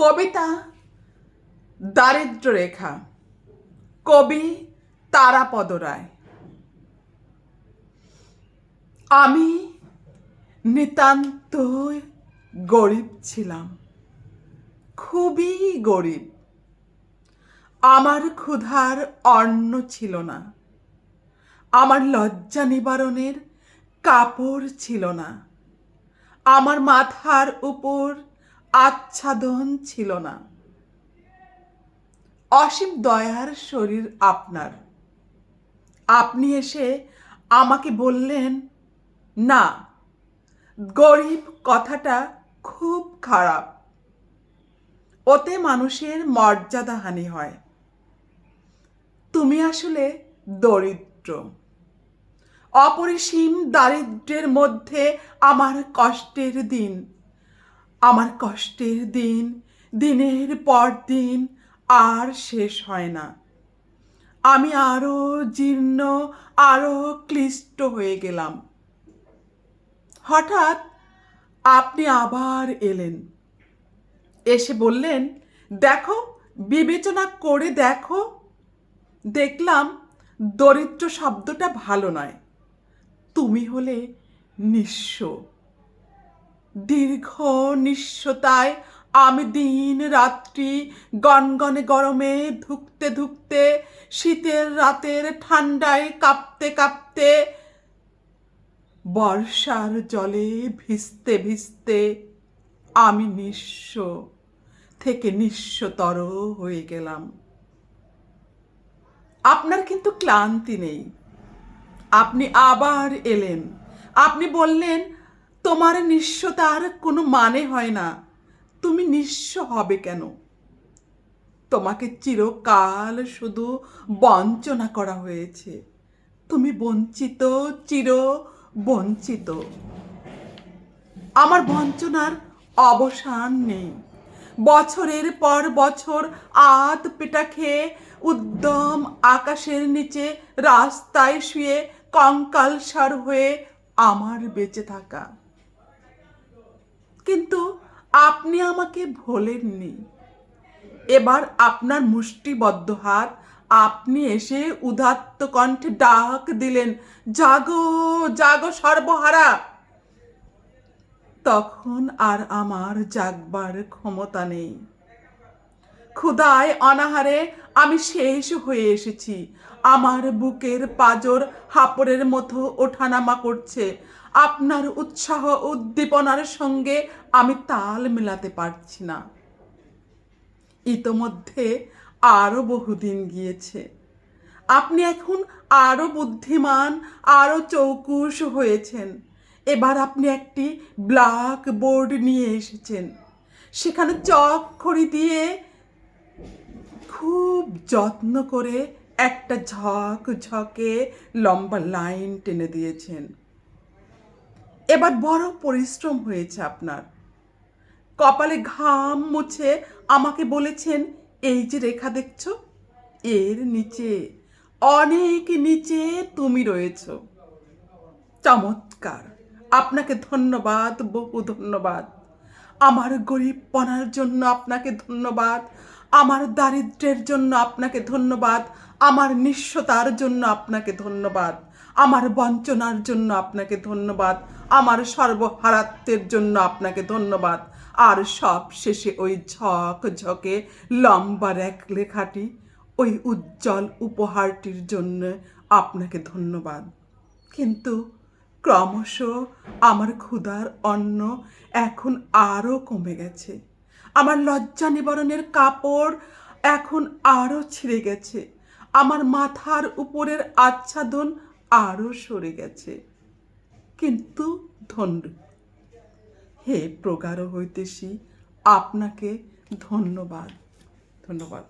কবিতা দারিদ্র রেখা কবি তারাপদ রায়। আমি নিতান্ত গরিব ছিলাম, খুবই গরিব। আমার ক্ষুধার অন্ন ছিল না, আমার লজ্জা নিবারণের কাপড় ছিল না, আমার মাথার উপর আচ্ছাদন ছিল না। অসীম দয়ার শরীর আপনার। আপনি এসে আমাকে বললেন, না, গরিব কথাটা খুব খারাপ। ওতে মানুষের মর্যাদাহানি হয়। তুমি আসলে দরিদ্র। অপরিসীম দারিদ্র্যের মধ্যে আমার কষ্টের দিন। আমার কষ্টের দিন, দিনের পর দিন আর শেষ হয় না। আমি আরও জীর্ণ, আরও ক্লিষ্ট হয়ে গেলাম। হঠাৎ আপনি আবার এলেন। এসে বললেন, দেখো, বিবেচনা করে দেখো। দেখলাম দরিদ্র শব্দটা ভালো নয়। তুমি হলে নিঃস্ব। দীর্ঘ নিঃস্বতায় আমি দিন রাত্রি গনগনে গরমে ধুকতে ধুকতে, শীতের রাতের ঠান্ডায় কাঁপতে কাঁপতে, বর্ষার জলে ভিজতে ভিজতে আমি নিঃস্ব থেকে নিঃস্বতর হয়ে গেলাম। আপনার কিন্তু ক্লান্তি নেই। আপনি আবার এলেন। আপনি বললেন তোমার নিঃস্বতার কোনো মানে হয় না। তুমি নিঃস্ব হবে কেন? তোমাকে চিরকাল শুধু বঞ্চনা করা হয়েছে। তুমি বঞ্চিত, চির বঞ্চিত। আমার বঞ্চনার অবসান নেই। বছরের পর বছর আত পেটা খেয়ে উদ্যম আকাশের নিচে রাস্তায় শুয়ে কঙ্কালসার হয়ে আমার বেঁচে থাকা। কিন্তু আপনি আমাকে ভোলেননি। এবার আপনার মুষ্টিবদ্ধ হাত আপনি এসে উদাত্ত কণ্ঠে ডাক দিলেন, জাগো জাগো সর্বহারা! তখন আর আমার জাগবার ক্ষমতা নেই। ক্ষুদায় অনাহারে আমি শেষ হয়ে এসেছি। আমার বুকের পাজর হাপড়ের মতো ওঠানামা করছে। আপনার উৎসাহ উদ্দীপনার সঙ্গে আমি তাল মেলাতে পারছি না। ইতোমধ্যে আরও বহুদিন গিয়েছে। আপনি এখন আরও বুদ্ধিমান আরও চৌকুশ হয়েছেন। এবার আপনি একটি ব্ল্যাক বোর্ড নিয়ে এসেছেন। সেখানে চক খড়ি দিয়ে খুব যত্ন করে একটা ঝক ঝকে লম্বা লাইন টেনে দিয়েছেন। এবার বড় পরিশ্রম হয়েছে আপনার। কপালে ঘাম মুছে আমাকে বলেছেন, এই যে রেখা দেখছ, এর নিচে, অনেক নিচে তুমি রয়েছ। চমৎকার, আপনাকে ধন্যবাদ, বহু ধন্যবাদ। আমার গরিব পনার জন্য আপনাকে ধন্যবাদ আমার দারিদ্র্যের জন্য আপনাকে ধন্যবাদ, আমার নিঃস্বতার জন্য আপনাকে ধন্যবাদ, আমার বঞ্চনার জন্য আপনাকে ধন্যবাদ, আমার সর্বহারাত্মের জন্য আপনাকে ধন্যবাদ। আর সব শেষে ওই ঝক ঝকে লম্বা এক লেখাটি, ওই উজ্জ্বল উপহারটির জন্য আপনাকে ধন্যবাদ। কিন্তু ক্রমশ আমার ক্ষুধার অন্ন এখন আরও কমে গেছে। আমার লজ্জা নিবারণের কাপড় এখন আরও ছিঁড়ে গেছে। আমার মাথার উপরের আচ্ছাদন আরও সরে গেছে। কিন্তু ধন্য, হে প্রগাঢ় হইতেছি আপনাকে ধন্যবাদ। ধন্যবাদ।